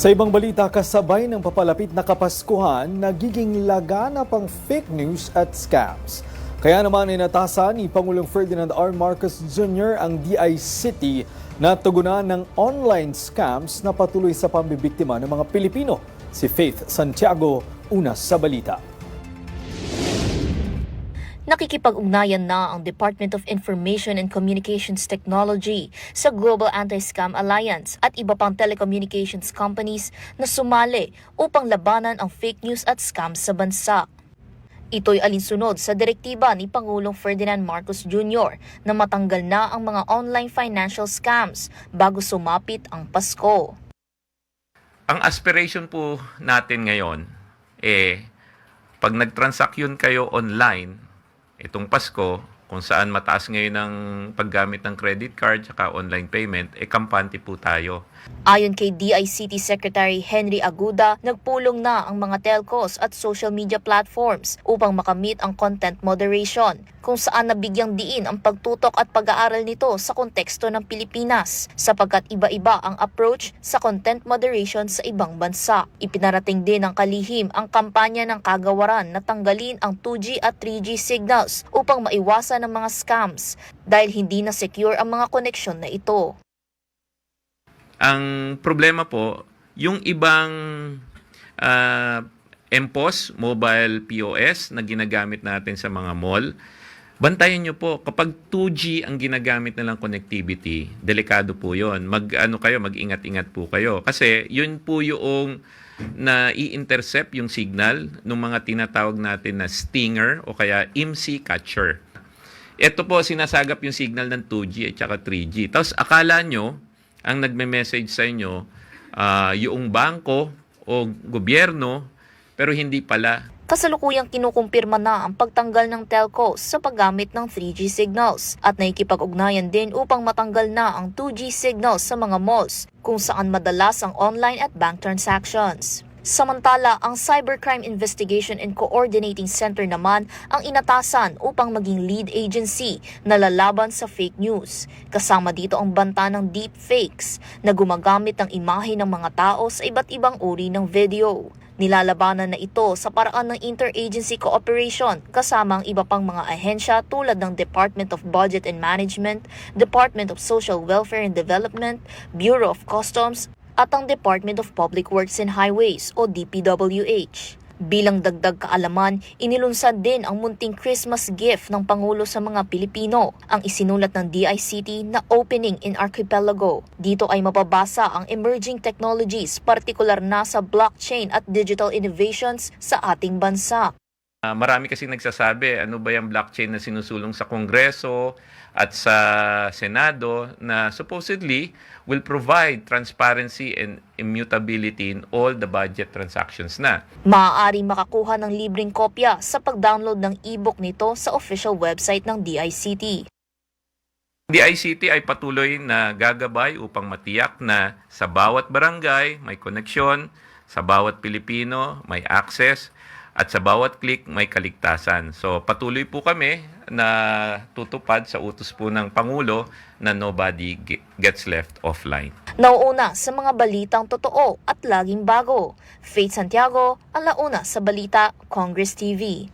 Sa ibang balita, kasabay ng papalapit na Kapaskuhan, nagiging lagana pang fake news at scams. Kaya naman inatasan ni Pangulong Ferdinand R. Marcos Jr. ang DICT na tugunan ng online scams na patuloy sa pambibiktima ng mga Pilipino. Si Faith Santiago, una sa balita. Nakikipag-ugnayan na ang Department of Information and Communications Technology sa Global Anti-Scam Alliance at iba pang telecommunications companies na sumali upang labanan ang fake news at scams sa bansa. Ito'y alinsunod sa direktiba ni Pangulong Ferdinand Marcos Jr. na matanggal na ang mga online financial scams bago sumapit ang Pasko. Ang aspiration po natin ngayon, eh, pag nag-transaction kayo online, itong Pasko, kung saan mataas ngayon ang paggamit ng credit card at online payment, eh kampante po tayo. Ayon kay DICT Secretary Henry Aguda, nagpulong na ang mga telcos at social media platforms upang makamit ang content moderation, kung saan nabigyang diin ang pagtutok at pag-aaral nito sa konteksto ng Pilipinas, sapagkat iba-iba ang approach sa content moderation sa ibang bansa. Ipinarating din ng kalihim ang kampanya ng kagawaran na tanggalin ang 2G at 3G signals upang maiwasan ang mga scams dahil hindi na secure ang mga koneksyon na ito. Ang problema po, yung ibang ah, MPOS, mobile POS na ginagamit natin sa mga mall, bantayan nyo po, kapag 2G ang ginagamit nilang connectivity, delikado po yon. Mag, ano kayo, mag-ingat-ingat po kayo. Kasi yun po yung na i-intercept yung signal ng mga tinatawag natin na stinger o kaya IMSI catcher. Ito po, sinasagap yung signal ng 2G at saka 3G. Tapos akala nyo, ang nagme-message sa inyo, ah, yung bangko o gobyerno, pero hindi pala. Kasalukuyang kinukumpirma na ang pagtanggal ng telcos sa paggamit ng 3G signals at nakikipag-ugnayan din upang matanggal na ang 2G signals sa mga malls kung saan madalas ang online at bank transactions. Samantala, ang Cybercrime Investigation and Coordinating Center naman ang inatasan upang maging lead agency na lalaban sa fake news. Kasama dito ang banta ng deepfakes na gumagamit ng imahe ng mga tao sa iba't ibang uri ng video. Nilalabanan na ito sa paraan ng interagency cooperation kasama ang iba pang mga ahensya tulad ng Department of Budget and Management, Department of Social Welfare and Development, Bureau of Customs, at ang Department of Public Works and Highways o DPWH. Bilang dagdag kaalaman, inilunsad din ang munting Christmas gift ng Pangulo sa mga Pilipino, ang isinulat ng DICT na Opening in Archipelago. Dito ay mababasa ang emerging technologies, partikular na sa blockchain at digital innovations sa ating bansa. Ah, marami kasi nagsasabi, ano ba yung blockchain na sinusulong sa Kongreso at sa Senado na supposedly will provide transparency and immutability in all the budget transactions na. Maaaring makakuha ng libreng kopya sa pag-download ng ebook nito sa official website ng DICT. DICT ay patuloy na gagabay upang matiyak na sa bawat barangay may koneksyon, sa bawat Pilipino may access, at sa bawat click may kaligtasan. So patuloy po kami na tutupad sa utos po ng Pangulo na nobody ge- gets left offline. Nauuna sa mga balitang totoo at laging bago. Faith Santiago, alauna sa Balita, Congress TV.